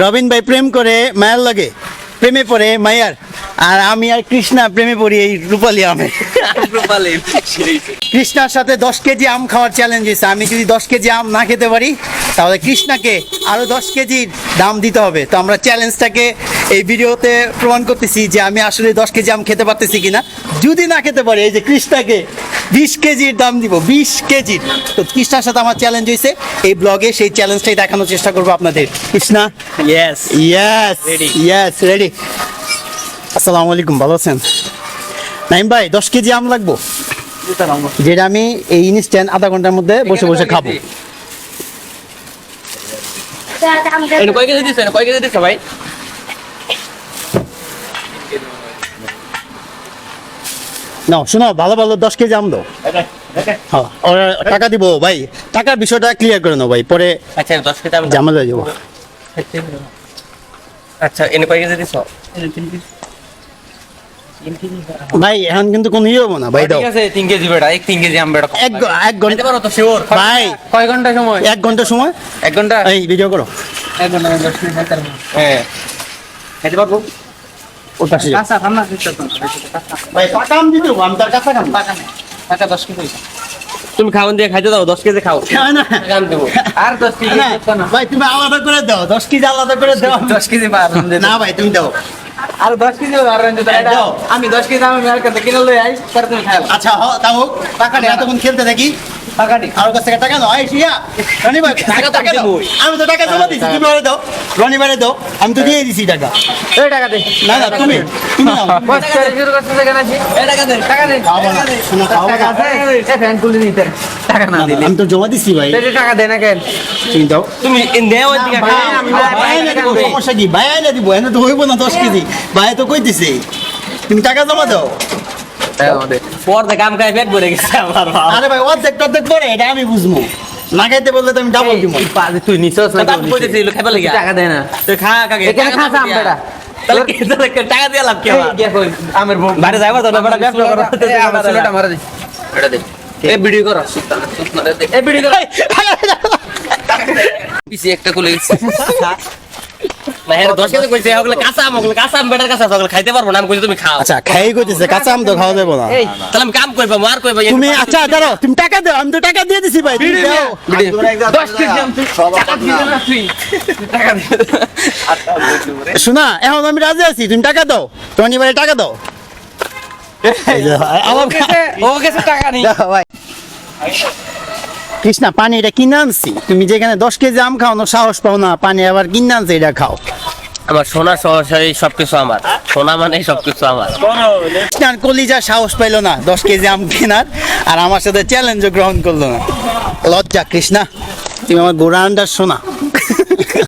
রবিন ভাই প্রেম করে মায়ের লাগে প্রেমে পড়ে মায়ার আর আমি আর কৃষ্ণা প্রেমে পড়ি এই রূপালি আমের রূপালি। কৃষ্ণার সাথে দশ কেজি আম খাওয়ার চ্যালেঞ্জ হয়েছে আমি যদি দশ কেজি আম না খেতে পারি তাহলে কৃষ্ণাকে আরও দশ কেজির দাম দিতে হবে। তো আমরা চ্যালেঞ্জটাকে এই ভিডিওতে প্রমাণ করতেছি যে আমি আসলে দশ কেজি আম খেতে পারতেছি কিনা। যদি না খেতে পারি এই যে কৃষ্ণাকে বিশ কেজির দাম দিব বিশ কেজির। তো কৃষ্ণার সাথে আমার চ্যালেঞ্জ হয়েছে। এই ব্লগে সেই চ্যালেঞ্জটাই দেখানোর চেষ্টা করব আপনাদের। Krishna? Yes yes. Yes ready আসসালামু আলাইকুম ভালো আছেন? নাইম ভাই দশ কেজি আম লাগবো? যেটা আমি এই ইনস্ট্যান্ট আধা ঘণ্টার মধ্যে বসে বসে খাব। কয় কেজি দিছে? কয় কেজি দিছে ভাই? না শোনো ভালো ভালো দশ কেজি আম দাও। হ্যাঁ, টাকা দিব ভাই। টাকার বিষয়টা ক্লিয়ার করে নাও ভাই পরে আচ্ছা দশ কেজি আমি যাব। আচ্ছা এনে কয় কেজি দিছ? ভাই এখন কিন্তু কোনো ইয়ে হব না ভাই দাও। ঠিক আছে তিন কেজি বেটা এক তিন কেজি আম বেটা এক এক ঘণ্টা পারো তো শিওর ভাই কয় ঘণ্টা সময়? এক ঘণ্টা সময়? এক ঘণ্টা? এই ভিডিও করো। এক ঘণ্টা দশ মিনিট হ্যাঁ। খাইতে পারব ওর পাশে যাও। ভাই টাকা আম দিতে আমি তার কাছে খাব। টাকা দশ কেজি। তুমি খাওয়ান দিয়ে খাইতে দাও দশ কেজি খাও। না, না। আর দশ কেজি না, ভাই তুমি আলাদা করে দাও দশ কেজি আলাদা করে দাও। দশ কেজি না ভাই তুমি দাও। আর দশ কেজি আর দাও। আমি দশ কেজি আমি কিনে লই আই তার তুমি খাও আচ্ছা হোক এতক্ষণ খেলতে থাকি। টাকাটি। আর কাছ থেকে টাকা নাও। শিয়া। রনি ভাই টাকা টাকা দাও। আমি তো টাকা জমা দিছি তুমি আরে দাও। রনি ভাই দাও। আমি তো দিয়ে দিছি টাকা। এই টাকা দে। না না তুমি তুমি নাও। বস করে শুরু করতে কেন আছি এই টাকা দে টাকা দে। খাওয়াবো না শোনো খাওয়াবো না। এই ফ্যান খুলে নিতে টাকা না দিলে। আমি তো জমা দিছি ভাই। এই টাকা দে না কেন? তুমি দাও। তুমি নেও দিকে ভাই ভাই দিব সমস্যা কি? ভাই এনে দিব এনে তো হইব না দশ কেজি। ভাই তো কই দিছে তুমি টাকা জমা দাও। পর দে কাম কাই পেট ভরে গেছে আমার আরে ভাই অর্ধেক টর্ধেক পরে এটা আমি বুঝব। না খাইতে বললে তো আমি ডাবল দিব। তুই নিছস না কইতেছি লো খাইবা লাগি। টাকা দে না। তুই খা কাকে এখানে খা সাম বেটা। টাকা দিয়া লাভ কি আমের? বাইরে যাইবা তো না ব্যবসা করো আমার ছেলেটা মারা দে। এটা দে। এই ভিডিও করো। সুতনা সুতনা দে ভিডিও করো পিছে একটা কোলে তুমি খাও। আচ্ছা তুমি আচ্ছা টাকা দাও আমি তো টাকা দিয়ে দিছি ভাই দিবি শোনা এখন আমি রাজি আছি তুমি টাকা দাও টনি ভাই টাকা দাও। আমার ও কাছে টাকা নেই। দাও ভাই। কৃষ্ণা পানি এটা কিনে আনছি। তুমি যেখানে দশ কেজি আম খাও না সাহস পাও না পানি আবার কিনে আনছি এটা খাও। আমার সোনা সহসাই সবকিছু আমার। সোনা মানে সবকিছু আমার। কৃষ্ণার কলিজা সাহস পাইলো না দশ কেজি আম কেনার আর আমার সাথে চ্যালেঞ্জও গ্রহণ করল না। লজ্জা কৃষ্ণা তুমি আমার গোড়া আন্ডার শোনা